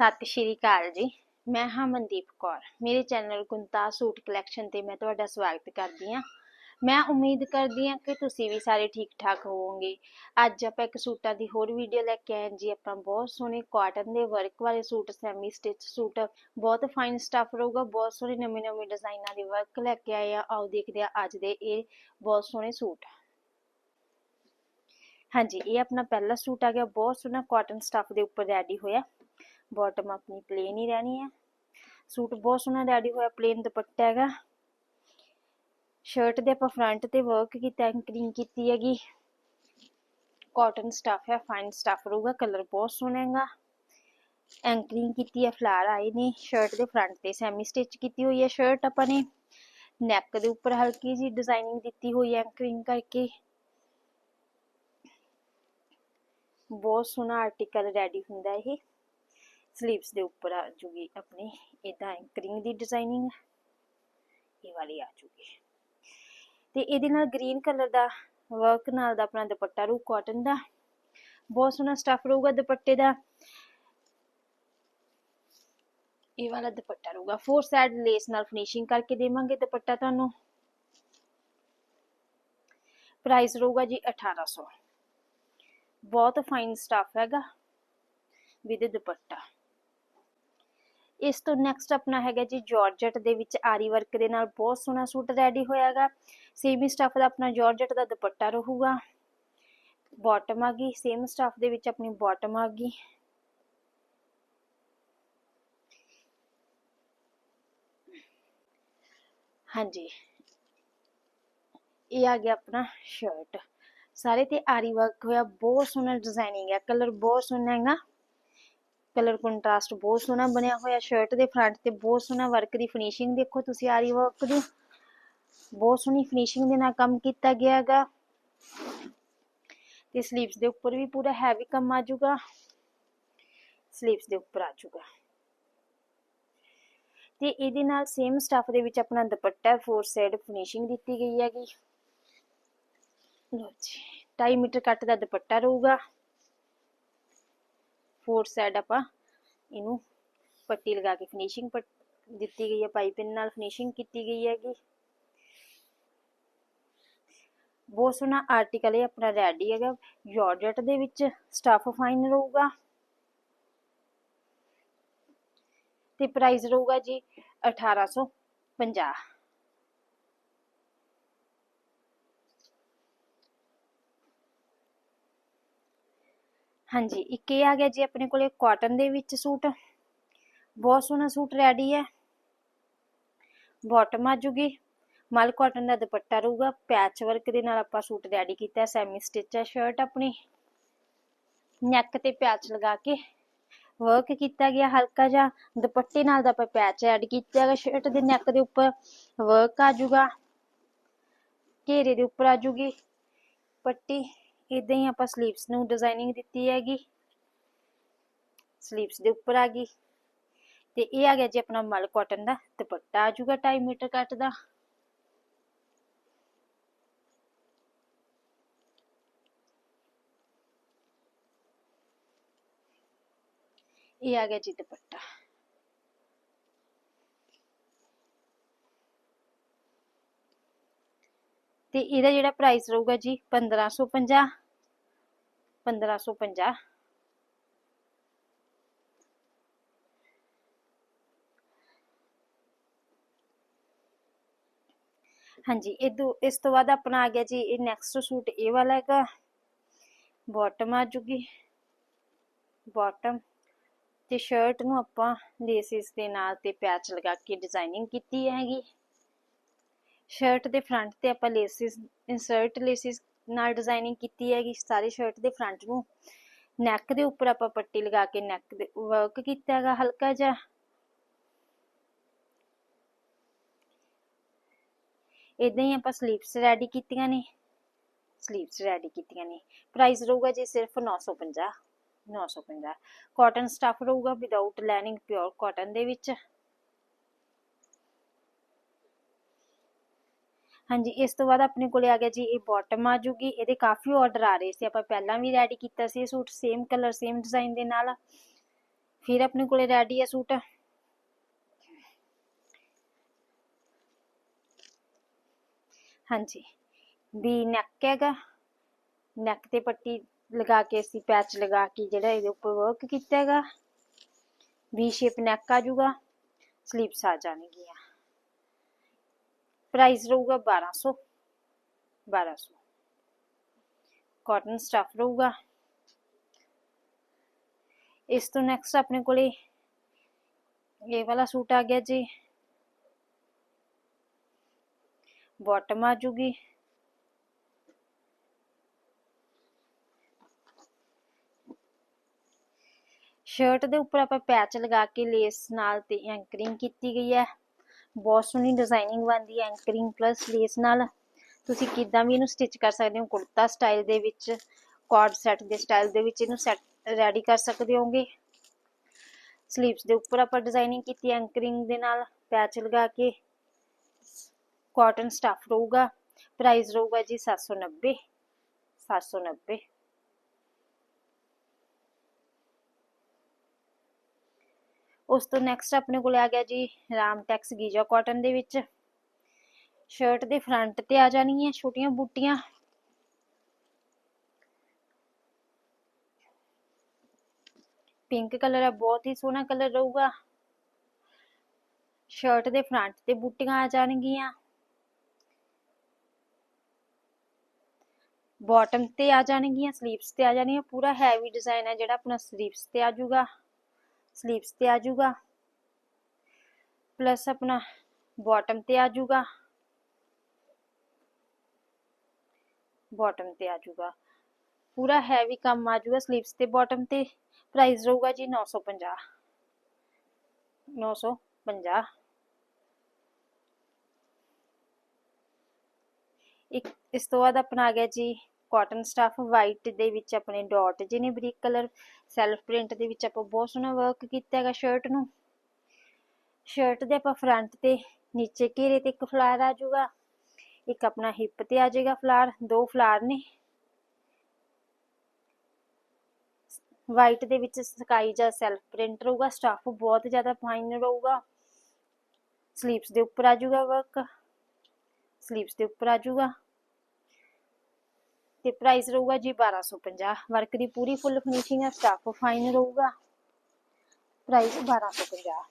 ਸਤਿ ਸ਼੍ਰੀ ਅਕਾਲ ਜੀ। ਮੈਂ ਹਾਂ ਮਨਦੀਪ ਕੌਰ। ਮੇਰੇ ਚੈਨਲ ਗੁੰਤਾ ਸੂਟ ਕਲੈਕਸ਼ਨ ਤੇ ਮੈਂ ਤੁਹਾਡਾ ਸਵਾਗਤ ਕਰਦੀ ਹਾਂ। ਮੈਂ ਉਮੀਦ ਕਰਦੀ ਹਾਂ ਕਿ ਤੁਸੀਂ ਵੀ ਸਾਰੇ ਠੀਕ ਠਾਕ ਹੋਵੋਗੇ। ਅੱਜ ਆਪਾਂ ਇੱਕ ਸੂਟਾਂ ਦੀ ਹੋਰ ਵੀਡੀਓ ਲੈ ਕੇ ਆਏ ਜੀ। ਆਪਾਂ ਬਹੁਤ ਸੋਹਣੇ ਕਾਟਨ ਦੇ ਵਰਕ ਵਾਲੇ ਸੂਟ ਸੈਮੀ ਸਟਿਚ ਸੂਟ, ਬਹੁਤ ਫਾਈਨ ਸਟੱਫ ਰਹੂਗਾ। ਬਹੁਤ ਸੋਹਣੇ ਨਵੇਂ ਨਵੇਂ ਡਿਜ਼ਾਈਨਾਂ ਦੇ ਵਰਕ ਲੈ ਕੇ ਆਏ ਆ ਆਓ ਦੇਖਦੇ ਆ ਅੱਜ ਦੇ ਇਹ ਬਹੁਤ ਸੋਹਣੇ ਸੂਟ। ਹਾਂਜੀ, ਇਹ ਆਪਣਾ ਪਹਿਲਾ ਸੂਟ ਆ ਗਿਆ। ਬਹੁਤ ਸੋਹਣਾ ਕਾਟਨ ਸਟੱਫ ਦੇ ਉੱਪਰ ਰੈਡੀ ਹੋਇਆ। ਬਾਟਮ ਆਪਣੀ ਪਲੇਨ ਹੀ ਰਹਿਣੀ ਹੈ ਸੂਟ ਬਹੁਤ ਸੋਹਣਾ ਰੈਡੀ ਹੋਇਆ ਪਲੇਨ ਦੁਪੱਟਾ ਹੈਗਾ। ਸ਼ਰਟ ਦੇ ਆਪਾਂ ਫਰੰਟ ਤੇ ਵਰਕ ਕੀਤਾ ਐਂਕਰਿੰਗ ਕੀਤੀ ਹੈਗੀ। ਕਾਟਨ ਸਟਫ ਹੈ ਫਾਈਨ ਸਟਫ ਰਹੂਗਾ ਕਲਰ ਬਹੁਤ ਸੋਹਣਾ ਹੈਗਾ। ਐਂਕਰਿੰਗ ਕੀਤੀ ਹੈ ਫਲਾਰ ਆਏ ਨੇ ਸ਼ਰਟ ਦੇ ਫਰੰਟ ਤੇ ਸੈਮੀ ਸਟਿਚ ਕੀਤੀ ਹੋਈ ਹੈ ਸ਼ਰਟ ਆਪਾਂ ਨੇ। ਨੈਕ ਦੇ ਉੱਪਰ ਹਲਕੀ ਜੀ ਡਿਜ਼ਾਈਨਿੰਗ ਦਿੱਤੀ ਹੋਈ ਹੈ ਐਂਕਰਿੰਗ ਕਰਕੇ। ਬਹੁਤ ਸੋਹਣਾ ਆਰਟੀਕਲ ਰੈਡੀ ਹੁੰਦਾ ਇਹ। ਸਲੀਵਸ ਦੇ ਉੱਪਰ ਆ ਜੂਗੀ ਆਪਣੀ ਇਦਾਂ ਐਂਕਰਿੰਗ ਦੀ ਡਿਜ਼ਾਈਨਿੰਗ ਇਹ ਵਾਲੀ ਆ ਜੂਗੀ। ਤੇ ਇਹਦੇ ਨਾਲ ਗ੍ਰੀਨ ਕਲਰ ਦਾ ਵਰਕ ਨਾਲ ਦਾ ਆਪਣਾ ਦੁਪੱਟਾ ਰੂ ਕਾਟਨ ਦਾ। ਬਹੁਤ ਸੋਹਣਾ ਸਟਫ ਰਹੂਗਾ ਦੁਪੱਟੇ ਦਾ। ਇਹ ਵਾਲਾ ਦੁਪੱਟਾ ਰਹੂਗਾ। ਫੋਰ ਸਾਈਡ ਲੇਸ ਨਾਲ ਫਿਨਿਸ਼ਿੰਗ ਕਰਕੇ ਦੇਵਾਂਗੇ ਦੁਪੱਟਾ ਤੁਹਾਨੂੰ। ਪ੍ਰਾਈਸ ਰਹੂਗਾ ਜੀ 1800 ਬਹੁਤ ਫਾਈਨ ਸਟਫ ਹੈਗਾ। ਵਿਦ ਦੁਪੱਟਾ। ਇਸ ਤੋਂ ਨੈਕਸਟ ਆਪਣਾ ਹੈਗਾ ਜੀ ਜਾਰਜਟ ਦੇ ਵਿੱਚ ਆਰੀ ਵਰਕ ਦੇ ਨਾਲ ਬਹੁਤ ਸੋਹਣਾ ਸੂਟ ਰੈਡੀ ਹੋਇਆਗਾ। ਸੇਮੀ ਸਟਫ ਦਾ ਆਪਣਾ ਜਾਰਜਟ ਦਾ ਦੁਪੱਟਾ ਰਹੂਗਾ। ਬਾਟਮ ਆ ਗਈ ਸੇਮ ਸਟਫ ਦੇ ਵਿੱਚ ਆਪਣੀ ਬਾਟਮ ਆ ਗਈ। ਹਾਂਜੀ। ਇਹ ਆ ਗਿਆ ਆਪਣਾ ਸ਼ਰਟ ਸਾਰੇ ਤੇ ਆਰੀ ਵਰਕ ਹੋਇਆ, ਬਹੁਤ ਸੋਹਣਾ ਡਿਜ਼ਾਈਨਿੰਗ ਹੈ ਕਲਰ ਬਹੁਤ ਸੋਹਣਾ ਹੈਗਾ। ਕਲਰ ਕੰਟਰਾਸਟ ਬਹੁਤ ਸੋਹਣਾ ਬਣਿਆ ਹੋਇਆ ਸ਼ਰਟ ਦੇ ਫਰੰਟ ਤੇ ਬਹੁਤ ਸੋਹਣਾ ਵਰਕ ਦੀ ਫਿਨਿਸ਼ਿੰਗ ਦੇਖੋ ਤੁਸੀਂ ਆਰੀ ਵਰਕ ਦੀ। ਬਹੁਤ ਸੋਹਣੀ ਫਿਨਿਸ਼ਿੰਗ ਦੇ ਨਾਲ ਕੰਮ ਕੀਤਾ ਗਿਆ ਹੈਗਾ। ਤੇ ਸਲੀਵਸ ਦੇ ਉੱਪਰ ਵੀ ਪੂਰਾ ਹੈਵੀ ਕੰਮ ਆ ਜਾਊਗਾ। ਸਲੀਵਸ ਦੇ ਉੱਪਰ ਆ ਜਾਊਗਾ। ਤੇ ਇਹਦੇ ਨਾਲ ਸੇਮ ਸਟਫ ਦੇ ਵਿੱਚ ਆਪਣਾ ਦੁਪੱਟਾ ਫੋਰ ਸਾਈਡ ਫਿਨਿਸ਼ਿੰਗ ਦਿੱਤੀ ਗਈ ਹੈਗੀ। ਲੋ ਜੀ 2.5 ਮੀਟਰ ਕੱਟ ਦਾ ਦੁਪੱਟਾ ਰਹੂਗਾ। ਫੋਰ ਸਾਈਡ ਆਪਾਂ ਇਹਨੂੰ ਪੱਟੀ ਲਗਾ ਕੇ ਫਿਨਿਸ਼ਿੰਗ ਦਿੱਤੀ ਗਈ ਹੈ ਪਾਈਪਿੰਗ ਨਾਲ ਫਿਨਿਸ਼ਿੰਗ ਕੀਤੀ ਗਈ ਹੈਗੀ। ਬਹੁਤ ਸੋਹਣਾ ਆਰਟੀਕਲ ਇਹ ਆਪਣਾ ਰੈਡੀ ਹੈਗਾ ਯੋਰਜਟ ਦੇ ਵਿੱਚ ਸਟਫ ਫਾਈਨ ਰਹੂਗਾ। ਤੇ ਪ੍ਰਾਈਸ ਰਹੂਗਾ ਜੀ 1850 ਹਾਂਜੀ, ਇੱਕ ਇਹ ਆ ਗਿਆ ਜੀ ਆਪਣੇ ਕੋਲੇ ਕਾਟਨ ਦੇ ਵਿੱਚ ਸੂਟ। ਬਹੁਤ ਸੋਹਣਾ ਸੂਟ ਰੈਡੀ ਹੈ। ਬਾਟਮ ਆ ਜੂਗੀ। ਮਲ ਕਾਟਨ ਦਾ ਦੁਪੱਟਾ ਰਹੂਗਾ। ਪੈਚ ਵਰਕ ਦੇ ਨਾਲ ਆਪਾਂ ਸੂਟ ਰੈਡੀ ਕੀਤਾ ਸੈਮੀ ਸਟਿਚ ਹੈ ਸ਼ਰਟ ਆਪਣੀ। ਨੈਕ ਤੇ ਪੈਚ ਲਗਾ ਕੇ ਵਰਕ ਕੀਤਾ ਗਿਆ ਹਲਕਾ ਜਿਹਾ। ਦੁਪੱਟੇ ਨਾਲ ਦਾ ਆਪਾਂ ਪੈਚ ਐਡ ਕੀਤਾ ਹੈਗਾ। ਸ਼ਰਟ ਦੇ ਨੈਕ ਦੇ ਉੱਪਰ ਵਰਕ ਆ ਜੂਗਾ। ਘੇਰੇ ਦੇ ਉੱਪਰ ਆ ਜੂਗੀ। ਪੱਟੀ ਇਦਾਂ ਹੀ ਆਪਾਂ ਸਲੀਵਸ ਨੂੰ ਡਿਜ਼ਾਈਨਿੰਗ ਦਿੱਤੀ ਹੈਗੀ। ਸਲੀਵਸ ਦੇ ਉੱਪਰ ਆ ਗਈ। ਤੇ ਇਹ ਆ ਗਿਆ ਜੀ ਆਪਣਾ ਮਲ ਕਾਟਨ ਦਾ ਦੁਪੱਟਾ। ਆ ਜਾਊਗਾ 2.5 ਮੀਟਰ ਕੱਟ ਦਾ। ਇਹ ਆ ਗਿਆ ਜੀ ਦੁਪੱਟਾ। ਤੇ ਇਹਦਾ ਜਿਹੜਾ ਪ੍ਰਾਈਸ ਰਹੂਗਾ ਜੀ 1550 1550 ਹਾਂਜੀ, ਇਹ ਦੋ, ਇਸ ਤੋਂ ਬਾਅਦ ਆਪਣਾ ਆ ਗਿਆ ਜੀ, ਇਹ ਨੈਕਸਟ ਸੂਟ ਇਹ ਵਾਲਾ ਹੈਗਾ। ਬਾਟਮ ਆ ਜੂਗੀ। ਬਾਟਮ ਤੇ ਸ਼ਰਟ ਨੂੰ ਆਪਾਂ ਲੇਸਿਸ ਦੇ ਨਾਲ ਤੇ ਪੈਚ ਲਗਾ ਕੇ ਡਿਜ਼ਾਈਨਿੰਗ ਕੀਤੀ ਹੈਗੀ। ਸ਼ਰਟ ਦੇ ਫਰੰਟ ਤੇ ਆਪਾਂ ਲੇਸਿਸ ਇਨਸਰਟ ਲੇਸਿਸ ਨਾਲ ਡਿਜ਼ਾਈਨਿੰਗ ਕੀਤੀ ਹੈਗੀ ਸਾਰੀ ਸ਼ਰਟ ਦੇ ਫਰੰਟ ਨੂੰ। ਨੈਕ ਦੇ ਉੱਪਰ ਆਪਾਂ ਪੱਟੀ ਲਗਾ ਕੇ ਨੈਕ ਦੇ ਵਰਕ ਕੀਤਾ ਹੈਗਾ ਹਲਕਾ ਜਿਹਾ। ਇਦਾਂ ਹੀ ਆਪਾਂ ਸਲੀਵਸ ਰੈਡੀ ਕੀਤੀਆਂ ਨੇ। ਸਲੀਵਸ ਰੈਡੀ ਕੀਤੀਆਂ ਨੇ। ਪ੍ਰਾਈਸ ਰਹੂਗਾ ਜੀ ਸਿਰਫ 950 950 ਕਾਟਨ ਸਟਫ ਰਹੂਗਾ ਵਿਦਆਊਟ ਲਾਈਨਿੰਗ ਪਿਓਰ ਕਾਟਨ ਦੇ ਵਿੱਚ। ਹਾਂਜੀ ਇਸ ਤੋਂ ਬਾਅਦ ਆਪਣੇ ਕੋਲੇ ਆ ਗਿਆ ਜੀ ਇਹ ਬਾਟਮ ਆ ਜੂਗੀ ਇਹਦੇ ਕਾਫੀ ਆਰਡਰ ਆ ਰਹੇ ਸੀ ਆਪਾਂ ਪਹਿਲਾਂ ਵੀ ਰੈਡੀ ਕੀਤਾ ਸੀ ਇਹ suit same colour same design ਦੇ ਨਾਲ ਫਿਰ ਆਪਣੇ ਕੋਲੇ ਰੈਡੀ ਹੈ ਸੂਟ ਹਾਂਜੀ ਵੀ ਨੈਕ ਹੈਗਾ ਨੈਕ ਤੇ ਪੱਟੀ ਲਗਾ ਕੇ ਅਸੀਂ ਪੈਚ ਲਗਾ ਕੇ ਜਿਹੜਾ ਇਹਦੇ ਉੱਪਰ ਵਰਕ ਕੀਤਾ ਹੈਗਾ ਵੀ ਸ਼ੇਪ ਨੈਕ ਆ ਜਾਊਗਾ ਸਲੀਪਸ ਆ ਜਾਣਗੀਆਂ ਪ੍ਰਾਈਸ ਰਹੂਗਾ 1200 1200 ਕਾਟਨ ਸਟਫ ਰਹੂਗਾ ਇਸ ਤੋਂ ਨੈਕਸਟ ਆਪਣੇ ਕੋਲੇ ਇਹ ਵਾਲਾ ਸੂਟ ਆ ਗਿਆ ਜੀ ਬਾਟਮ ਆ ਜੂਗੀ ਸ਼ਰਟ ਦੇ ਉੱਪਰ ਆਪਾਂ ਪੈਚ ਲਗਾ ਕੇ ਲੇਸ ਨਾਲ ਤੇ ਐਂਕਰਿੰਗ ਕੀਤੀ ਗਈ ਹੈ ਬਹੁਤ ਸੋਹਣੀ ਡਿਜ਼ਾਈਨਿੰਗ ਬਣਦੀ ਹੈ ਐਂਕਰਿੰਗ ਪਲੱਸ ਲੇਸ ਨਾਲ। ਤੁਸੀਂ ਕਿਦਾਂ ਵੀ ਇਹਨੂੰ ਸਟਿਚ ਕਰ ਸਕਦੇ ਹੋ, ਕੁੜਤਾ ਸਟਾਈਲ ਦੇ ਵਿੱਚ ਕੋਡ ਸੈੱਟ ਦੇ ਸਟਾਈਲ ਦੇ ਵਿੱਚ ਇਹਨੂੰ ਸੈਟ ਰੈਡੀ ਕਰ ਸਕਦੇ ਹੋਗੇ। ਸਲੀਵਸ ਦੇ ਉੱਪਰ ਆਪਾਂ ਡਿਜ਼ਾਈਨਿੰਗ ਕੀਤੀ ਐਂਕਰਿੰਗ ਦੇ ਨਾਲ ਪੈਚ ਲਗਾ ਕੇ। ਕਾਟਨ ਸਟਫ ਰਹੂਗਾ ਪ੍ਰਾਈਸ ਰਹੂਗਾ ਜੀ 790 790 ਉਸ ਤੋਂ ਨੈਕਸਟ ਆਪਣੇ ਕੋਲ ਆ ਗਿਆ ਜੀ ਰਾਮਟੈਕਸ ਗੀਜਾ ਕਾਟਨ ਦੇ ਵਿੱਚ। ਸ਼ਰਟ ਦੇ ਫਰੰਟ ਤੇ ਆ ਜਾਣਗੀਆਂ ਛੋਟੀਆਂ ਬੂਟੀਆਂ। ਪਿੰਕ ਕਲਰ ਹੈ ਬਹੁਤ ਹੀ ਸੋਹਣਾ ਕਲਰ ਰਹੂਗਾ। ਸ਼ਰਟ ਦੇ ਫਰੰਟ ਤੇ ਬੂਟੀਆਂ ਆ ਜਾਣਗੀਆਂ। ਬਾਟਮ ਤੇ ਆ ਜਾਣਗੀਆਂ ਸਲੀਵਸ ਤੇ ਆ ਜਾਣਗੀਆਂ ਪੂਰਾ ਹੈਵੀ ਡਿਜ਼ਾਈਨ ਹੈ ਜਿਹੜਾ ਆਪਣਾ ਸਲੀਵਸ ਤੇ ਆ ਜਾਊਗਾ। ਸਲੀਵਸ ਤੇ ਆ ਜਾਊਗਾ। ਪਲੱਸ ਆਪਣਾ ਬਾਟਮ ਤੇ ਆ ਜਾਊਗਾ। ਬਾਟਮ ਤੇ ਆ ਜਾਊਗਾ। ਪੂਰਾ ਹੈਵੀ ਕੰਮ ਆ ਜਾਊਗਾ ਸਲੀਵਸ ਤੇ ਬਾਟਮ ਤੇ। ਪ੍ਰਾਈਸ ਰਹੂਗਾ ਜੀ 950 950 ਇੱਕ ਇਸ ਤੋਂ ਬਾਅਦ ਆਪਣਾ ਆ ਗਿਆ ਜੀ ਕਾਟਨ ਸਟਫ ਵਾਈਟ ਦੇ ਵਿੱਚ ਆਪਣੇ ਡਾਟ ਜਿਹਨੇ ਬਰੀਕ ਕਲਰ ਸੈਲਫ ਪ੍ਰਿੰਟ ਦੇ ਵਿੱਚ ਆਪਾਂ ਬਹੁਤ ਸੋਹਣਾ ਵਰਕ ਕੀਤਾ ਹੈਗਾ ਸ਼ਰਟ ਨੂੰ। ਸ਼ਰਟ ਦੇ ਆਪਾਂ ਫਰੰਟ ਤੇ ਨੀਚੇ ਘੇਰੇ ਤੇ ਇੱਕ ਫਲਾਰ ਆ ਜਾਊਗਾ। ਇੱਕ ਆਪਣਾ ਹਿੱਪ ਤੇ ਆ ਜਾਏਗਾ ਫਲਾਰ ਦੋ ਫਲਾਰ ਨੇ। ਵਾਈਟ ਦੇ ਵਿੱਚ ਸਕਾਈ ਜਾਂ ਸੈਲਫ ਪ੍ਰਿੰਟ ਰਹੂਗਾ ਸਟਫ ਬਹੁਤ ਜ਼ਿਆਦਾ ਫਾਈਨ ਰਹੂਗਾ। ਸਲੀਵਸ ਦੇ ਉੱਪਰ ਆ ਜਾਊਗਾ ਵਰਕ ਸਲੀਵਸ ਦੇ ਉੱਪਰ ਆ ਜਾਊਗਾ। ਤੇ ਪ੍ਰਾਈਸ ਰਹੂਗਾ ਜੀ 1250 ਵਰਕ ਦੀ ਪੂਰੀ ਫੁੱਲ ਫਿਨਿਸ਼ਿੰਗ ਹੈ ਸਟਫ ਫਾਈਨ ਰਹੂਗਾ। ਪ੍ਰਾਈਸ 1250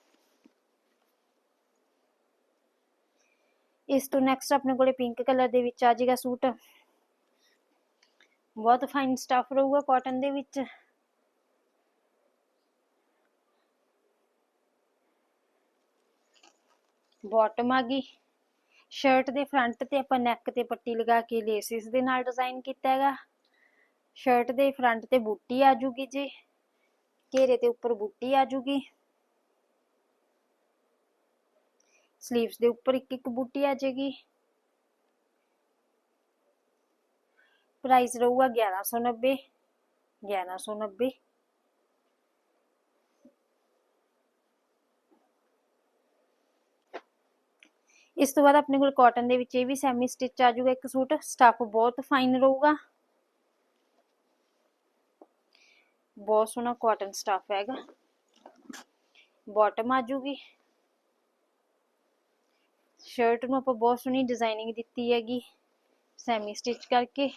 ਇਸ ਤੋਂ ਨੈਕਸਟ ਆਪਣੇ ਕੋਲੇ ਪਿੰਕ ਕਲਰ ਦੇ ਵਿੱਚ ਆ ਜਾਏਗਾ ਸੂਟ। ਬਹੁਤ ਫਾਈਨ ਸਟਫ ਰਹੂਗਾ ਕਾਟਨ ਦੇ ਵਿੱਚ। ਬਾਟਮ ਆ ਗਈ। ਸ਼ਰਟ ਦੇ ਫਰੰਟ ਤੇ ਆਪਾਂ ਨੈਕ ਤੇ ਪੱਟੀ ਲਗਾ ਕੇ ਲੇਸਿਸ ਦੇ ਨਾਲ ਡਿਜ਼ਾਈਨ ਕੀਤਾ ਹੈਗਾ। ਸ਼ਰਟ ਦੇ ਫਰੰਟ ਤੇ ਬੂਟੀ ਆ ਜੂਗੀ ਜੀ। ਘੇਰੇ ਤੇ ਉੱਪਰ ਬੂਟੀ ਆ ਜੂਗੀ ਸਲੀਵਸ ਦੇ ਉੱਪਰ ਇੱਕ ਇੱਕ ਬੂਟੀ ਆ ਜਾਏਗੀ। ਪ੍ਰਾਈਸ ਰਹੂਗਾ 1190 1190 ਇਸ ਤੋਂ ਬਾਅਦ ਆਪਣੇ ਕੋਲ ਕਾਟਨ ਦੇ ਵਿੱਚ ਇਹ ਵੀ ਸੈਮੀ ਸਟਿਚ ਆ ਜਾਊਗਾ, ਇੱਕ ਸੂਟ। ਸਟਫ ਬਹੁਤ ਫਾਈਨ ਰਹੂਗਾ। ਬਹੁਤ ਸੋਹਣਾ ਕਾਟਨ ਸਟਫ ਹੈਗਾ। ਬਾਟਮ ਆ ਜੂਗੀ ਸ਼ਰਟ ਨੂੰ ਆਪਾਂ ਬਹੁਤ ਸੋਹਣੀ ਡਿਜ਼ਾਈਨਿੰਗ ਦਿੱਤੀ ਹੈਗੀ ਸੈਮੀ ਸਟਿਚ ਕਰਕੇ।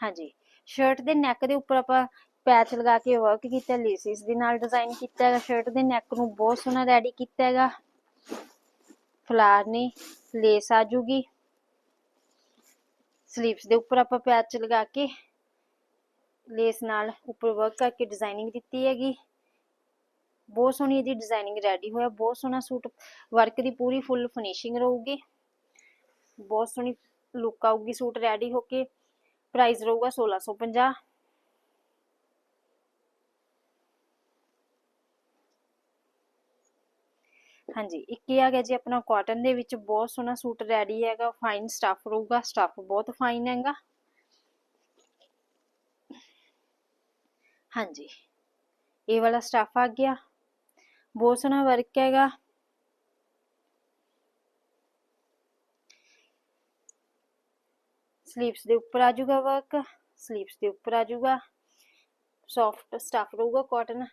ਹਾਂਜੀ। ਸ਼ਰਟ ਦੇ ਨੈਕ ਦੇ ਉੱਪਰ ਆਪਾਂ ਪੈਚ ਲਗਾ ਕੇ ਵਰਕ ਕੀਤਾ ਲੇਸਿਸ ਦੇ ਨਾਲ ਡਿਜ਼ਾਈਨ ਕੀਤਾ ਹੈਗਾ ਸ਼ਰਟ ਦੇ ਨੈਕ ਨੂੰ ਬਹੁਤ ਸੋਹਣਾ ਰੈਡੀ ਕੀਤਾ ਹੈਗਾ। ਫਲਾਰ ਨੇ ਲੇਸ ਆ ਜੂਗੀ। ਸਲੀਵਸ ਦੇ ਉੱਪਰ ਆਪਾਂ ਪੈਚ ਲਗਾ ਕੇ ਲੇਸ ਨਾਲ ਉੱਪਰ ਵਰਕ ਕਰਕੇ ਡਿਜ਼ਾਈਨਿੰਗ ਦਿੱਤੀ ਹੈਗੀ। ਬਹੁਤ ਸੋਹਣੀ ਇਹਦੀ ਡਿਜ਼ਾਈਨਿੰਗ ਰੈਡੀ ਹੋਇਆ, ਬਹੁਤ ਸੋਹਣਾ ਸੂਟ ਵਰਕ ਦੀ ਪੂਰੀ ਫੁੱਲ ਫਿਨਿਸ਼ਿੰਗ ਰਹੂਗੀ। ਬਹੁਤ ਸੋਹਣੀ ਲੁੱਕ ਆਊਗੀ ਸੂਟ ਰੈਡੀ ਹੋ ਕੇ। ਪ੍ਰਾਈਸ ਰਹੂਗਾ 1650 ਹਾਂਜੀ, ਇੱਕ ਇਹ ਆ ਗਿਆ ਜੀ ਆਪਣਾ ਕਾਟਨ ਦੇ ਵਿੱਚ ਬਹੁਤ ਸੋਹਣਾ ਸੂਟ ਰੈਡੀ ਹੈਗਾ ਫਾਈਨ ਸਟਫ ਰਹੂਗਾ ਸਟਫ ਬਹੁਤ ਫਾਈਨ ਹੈਗਾ। ਹਾਂਜੀ, ਇਹ ਵਾਲਾ ਸਟਫ ਆ ਗਿਆ, ਬਹੁਤ ਸੋਹਣਾ ਵਰਕ ਹੈਗਾ। ਸਲੀਵਸ ਦੇ ਉੱਪਰ ਆ ਜਾਊਗਾ ਵਰਕ ਸਲੀਵਸ ਦੇ ਉੱਪਰ ਆ ਜਾਊਗਾ ਸੌਫਟ ਸਟਫ ਰਹੂਗਾ ਕਾਟਨ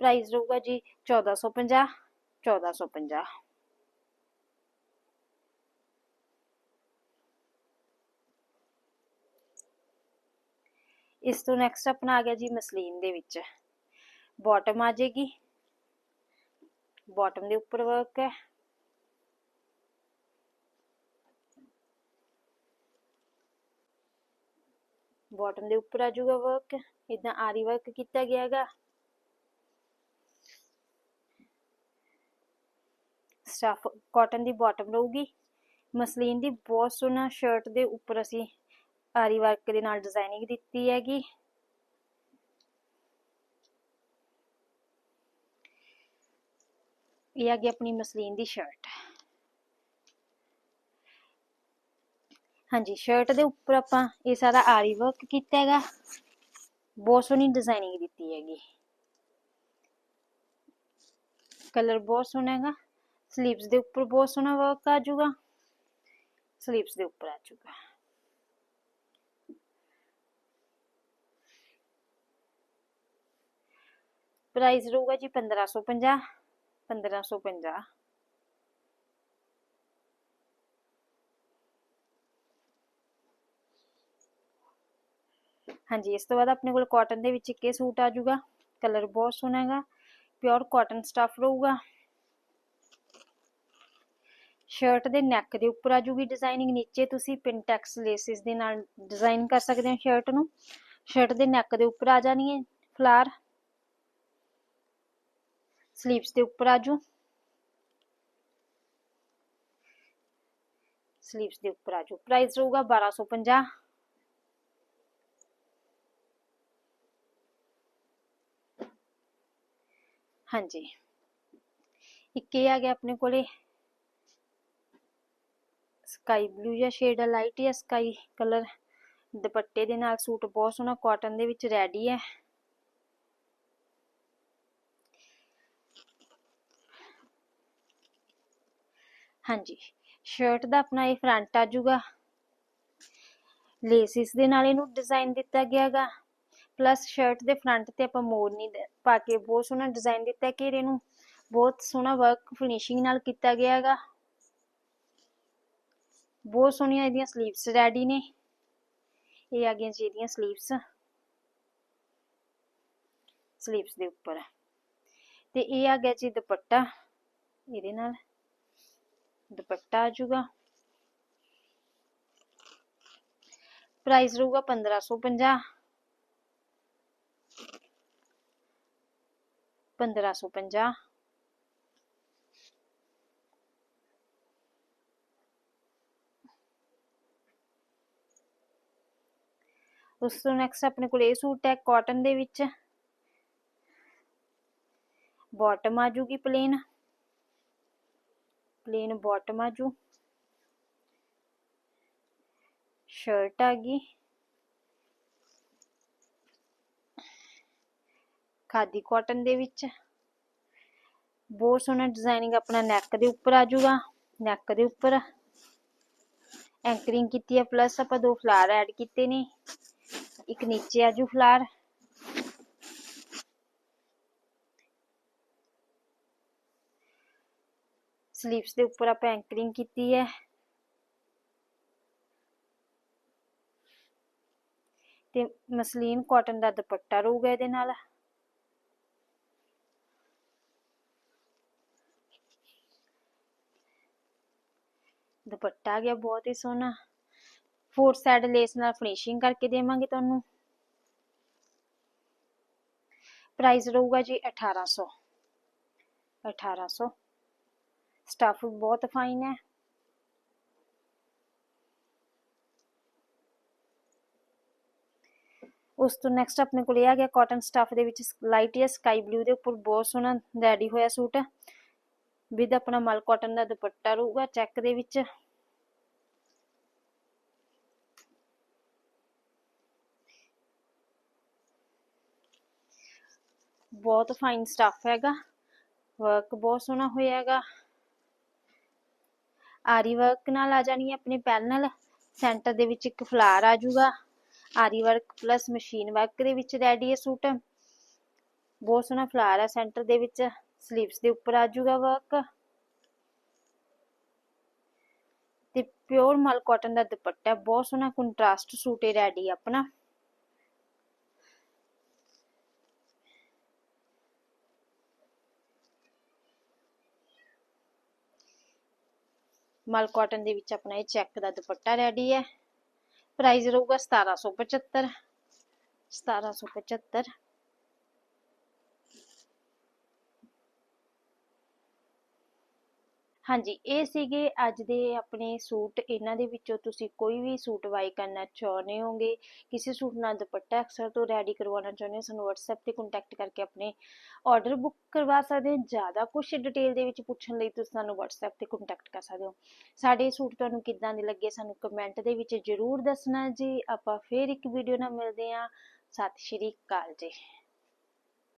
ਪ੍ਰਾਈਸ ਰਹੂਗਾ ਜੀ 1450 1450 ਇਸ ਤੋਂ ਨੈਕਸਟ ਆਪਣਾ ਆ ਗਿਆ ਜੀ ਮਸਲੀਨ ਦੇ ਵਿੱਚ। ਬਾਟਮ ਆ ਜਾਏਗੀ। ਬਾਟਮ ਦੇ ਉੱਪਰ ਵਰਕ ਹੈ। ਬਾਟਮ ਦੇ ਉੱਪਰ ਆ ਜਾਊਗਾ ਵਰਕ ਇਦਾਂ ਆਰੀ ਵਰਕ ਕੀਤਾ ਗਿਆ ਹੈਗਾ। ਸਟਫ ਕਾਟਨ ਦੀ ਬਾਟਮ ਰਹੂਗੀ। ਮਸਲੀਨ ਦੀ ਬਹੁਤ ਸੋਹਣਾ ਸ਼ਰਟ ਦੇ ਉੱਪਰ ਅਸੀਂ ਆਰੀ ਵਰਕ ਦੇ ਨਾਲ ਡਿਜ਼ਾਈਨਿੰਗ ਦਿੱਤੀ ਹੈਗੀ। ਇਹ ਆ ਗਈ ਆਪਣੀ ਮਸਲੀਨ ਦੀ ਸ਼ਰਟ ਹਾਂਜੀ ਸ਼ਰਟ ਦੇ ਉੱਪਰ ਆਪਾਂ ਇਹ ਸਾਰਾ ਆਰੀ ਵਰਕ ਕੀਤਾ ਹੈਗਾ। ਬਹੁਤ ਸੋਹਣੀ ਡਿਜ਼ਾਈਨਿੰਗ ਦਿੱਤੀ ਹੈਗੀ। ਕਲਰ ਬਹੁਤ ਸੋਹਣਾ ਹੈਗਾ। ਸਲੀਵਸ ਦੇ ਉੱਪਰ ਬਹੁਤ ਸੋਹਣਾ ਵਰਕ ਆ ਜਾਊਗਾ। ਸਲੀਵਸ ਦੇ ਉੱਪਰ ਆ ਜਾਊਗਾ। ਪ੍ਰਾਈਸ ਰਹੂਗਾ ਜੀ 1550 1550 ਹਾਂਜੀ, ਇਸ ਤੋਂ ਬਾਅਦ ਆਪਣੇ ਕੋਲ ਕਾਟਨ ਦੇ ਵਿੱਚ ਇੱਕ ਸੂਟ ਆ ਜਾਊਗਾ। ਕਲਰ ਬਹੁਤ ਸੋਹਣਾ ਹੈਗਾ। ਪਿਓਰ ਕਾਟਨ ਸਟਫ ਰਹੂਗਾ। ਸ਼ਰਟ ਦੇ ਨੈਕ ਦੇ ਉੱਪਰ ਆ ਜੂਗੀ ਡਿਜ਼ਾਈਨਿੰਗ ਨੀਚੇ ਤੁਸੀਂ ਪਿੰਟੈਕਸ ਲੇਸਿਸ ਦੇ ਨਾਲ ਡਿਜ਼ਾਈਨ ਕਰ ਸਕਦੇ ਹੋ ਸ਼ਰਟ ਨੂੰ। ਸ਼ਰਟ ਦੇ ਨੈਕ ਦੇ ਉੱਪਰ ਆ ਜਾਣੀ ਹੈ ਫਲਾਰ। ਸਲੀਵਸ ਦੇ ਉੱਪਰ ਆ ਜੂ। ਸਲੀਵਸ ਦੇ ਉੱਪਰ ਆ ਜੂ। ਪ੍ਰਾਈਸ ਰਹੂਗਾ 1250 ਹਾਂਜੀ। ਇੱਕ ਇਹ ਆ ਗਿਆ ਆਪਣੇ ਕੋਲੇ। ਸਕਾਈ ਬਲੂ ਜਾਂ ਸ਼ੇਡ ਆ ਲਾਈਟ ਜਾਂ ਸਕਾਈ ਕਲਰ ਦੁਪੱਟੇ ਦੇ ਨਾਲ ਸੂਟ ਬਹੁਤ ਸੋਹਣਾ ਕਾਟਨ ਦੇ ਵਿੱਚ ਰੈਡੀ ਹੈ। ਹਾਂਜੀ ਸ਼ਰਟ ਦਾ ਆਪਣਾ ਇਹ ਫਰੰਟ ਆ ਜਾਊਗਾ। ਲੇਸਿਸ ਦੇ ਨਾਲ ਇਹਨੂੰ ਡਿਜ਼ਾਈਨ ਦਿੱਤਾ ਗਿਆ ਹੈਗਾ। ਪਲੱਸ ਸ਼ਰਟ ਦੇ ਫਰੰਟ ਤੇ ਆਪਾਂ ਮੋਰਨੀ ਪਾ ਕੇ ਬਹੁਤ ਸੋਹਣਾ ਡਿਜ਼ਾਈਨ ਦਿੱਤਾ ਹੈ ਘੇਰੇ ਨੂੰ ਬਹੁਤ ਸੋਹਣਾ ਵਰਕ ਫਿਨਿਸ਼ਿੰਗ ਨਾਲ ਕੀਤਾ ਗਿਆ ਹੈਗਾ। ਬਹੁਤ ਸੋਹਣੀਆਂ ਇਹਦੀਆਂ ਸਲੀਵਸ ਰੈਡੀ ਨੇ। ਇਹ ਆ ਗਈਆਂ ਜੀ ਇਹਦੀਆਂ ਸਲੀਵਸ ਸਲੀਵਸ ਦੇ ਉੱਪਰ। ਤੇ ਇਹ ਆ ਗਿਆ ਜੀ ਦੁਪੱਟਾ। ਇਹਦੇ ਨਾਲ ਦੁਪੱਟਾ ਆ ਜਾਊਗਾ। ਪ੍ਰਾਈਸ ਰਹੂਗਾ 1550 1550 ਉਸ ਤੋਂ ਨੈਕਸਟ ਆਪਣੇ ਕੋਲ ਇਹ ਸੂਟ ਹੈ ਕਾਟਨ ਦੇ ਵਿੱਚ। ਬਾਟਮ ਆ ਜੂਗੀ ਪਲੇਨ ਪਲੇਨ ਬਾਟਮ ਆ ਜੂ। ਸ਼ਰਟ ਆ ਗਈ। ਖਾਦੀ ਕਾਟਨ ਦੇ ਵਿੱਚ। ਬਹੁਤ ਸੋਹਣਾ ਡਿਜ਼ਾਈਨਿੰਗ ਆਪਣਾ ਨੈਕ ਦੇ ਉੱਪਰ ਆ ਜਾਊਗਾ ਨੈਕ ਦੇ ਉੱਪਰ। ਐਂਕਰਿੰਗ ਕੀਤੀ ਹੈ ਪਲੱਸ ਆਪਾਂ ਦੋ ਫਲਾਰ ਐਡ ਕੀਤੇ ਨੇ। ਇੱਕ ਨੀਚੇ ਆ ਜੂ ਫਲਾਰ ਸਲੀਵਸ ਦੇ ਉੱਪਰ ਆਪਾਂ ਐਂਕਰਿੰਗ ਕੀਤੀ ਹੈ ਤੇ ਮਸਲੀਨ ਕਾਟਨ ਦਾ ਦੁਪੱਟਾ ਰਹੂਗਾ ਇਹਦੇ ਨਾਲ ਦੁਪੱਟਾ ਆ ਗਿਆ ਬਹੁਤ ਹੀ ਸੋਹਣਾ ਫੋਰ ਸਾਈਡ ਲੇਸ ਨਾਲ ਫਿਨਿਸ਼ਿੰਗ ਕਰਕੇ ਦੇਵਾਂਗੇ ਤੁਹਾਨੂੰ। ਪ੍ਰਾਈਸ ਰਹੂਗਾ ਜੀ 1800 1800 ਸਟਫ ਬਹੁਤ ਫਾਈਨ ਹੈ। ਉਸ ਤੋਂ ਨੈਕਸਟ ਆਪਣੇ ਕੋਲ ਇਹ ਆ ਗਿਆ ਕਾਟਨ ਸਟਫ ਦੇ ਵਿੱਚ ਲਾਈਟ ਜਾਂ ਸਕਾਈ ਬਲੂ ਦੇ ਉੱਪਰ ਬਹੁਤ ਸੋਹਣਾ ਰੈਡੀ ਹੋਇਆ ਸੂਟ। ਵਿਦ ਆਪਣਾ ਮਲ ਕਾਟਨ ਦਾ ਦੁਪੱਟਾ ਰਹੂਗਾ ਚੈੱਕ ਦੇ ਵਿੱਚ। ਬਹੁਤ ਫਾਈਨ ਸਟਫ ਹੈਗਾ। ਵਰਕ ਬਹੁਤ ਸੋਹਣਾ ਹੋਇਆ ਹੈਗਾ ਆਰੀ ਵਰਕ ਨਾਲ ਆ ਜਾਣੀ ਹੈ ਆਪਣੇ ਪੈਨਲ ਸੈਂਟਰ ਦੇ ਵਿੱਚ ਇੱਕ ਫਲਾਰ ਆ ਜਾਊਗਾ। ਆਰੀ ਵਰਕ ਪਲੱਸ ਮਸ਼ੀਨ ਵਰਕ ਦੇ ਵਿੱਚ ਰੈਡੀ ਹੈ ਸੂਟ ਬਹੁਤ ਸੋਹਣਾ ਫਲਾਰ ਹੈ ਸੈਂਟਰ ਦੇ ਵਿੱਚ। ਸਲੀਵਸ ਦੇ ਉੱਪਰ ਆ ਜਾਊਗਾ ਵਰਕ ਤੇ ਪਿਓਰ ਮਲ ਕਾਟਨ ਦਾ ਦੁਪੱਟਾ, ਬਹੁਤ ਸੋਹਣਾ ਕੰਟਰਾਸਟ ਸੂਟ ਹੈ ਰੈਡੀ ਆਪਣਾ। ਮਲ ਕਾਟਨ ਦੇ ਵਿੱਚ ਆਪਣਾ ਇਹ ਚੈੱਕ ਦਾ ਦੁਪੱਟਾ ਰੈਡੀ ਹੈ। ਪ੍ਰਾਈਸ ਰਹੂਗਾ 1775 1775 ਹਾਂਜੀ, ਇਹ ਸੀਗੇ ਅੱਜ ਦੇ ਆਪਣੇ ਸੂਟ। ਇਹਨਾਂ ਦੇ ਵਿੱਚੋਂ ਤੁਸੀਂ ਕੋਈ ਵੀ ਸੂਟ ਬਾਈ ਕਰਨਾ ਚਾਹੁੰਦੇ ਹੋਗੇ, ਕਿਸੇ ਸੂਟ ਨਾਲ ਦੁਪੱਟਾ ਅਕਸਰ ਤੋਂ ਰੈਡੀ ਕਰਵਾਉਣਾ ਚਾਹੁੰਦੇ ਹੋ, ਸਾਨੂੰ WhatsApp ਤੇ ਕੰਟੈਕਟ ਕਰਕੇ ਆਪਣੇ ਆਰਡਰ ਬੁੱਕ ਕਰਵਾ ਸਕਦੇ ਹੋ। ਜ਼ਿਆਦਾ ਕੁਝ ਡਿਟੇਲ ਦੇ ਵਿੱਚ ਪੁੱਛਣ ਲਈ ਤੁਸੀਂ ਸਾਨੂੰ WhatsApp ਤੇ ਕੰਟੈਕਟ ਕਰ ਸਕਦੇ ਹੋ। ਸਾਡੇ ਸੂਟ ਤੁਹਾਨੂੰ ਕਿੱਦਾਂ ਦੇ ਲੱਗੇ ਸਾਨੂੰ ਕਮੈਂਟ ਦੇ ਵਿੱਚ ਜਰੂਰ ਦੱਸਣਾ ਜੀ। ਆਪਾਂ ਫੇਰ ਇੱਕ ਵੀਡੀਓ ਨਾਲ ਮਿਲਦੇ ਹਾਂ। ਸਤਿ ਸ਼੍ਰੀ ਅਕਾਲ ਜੀ।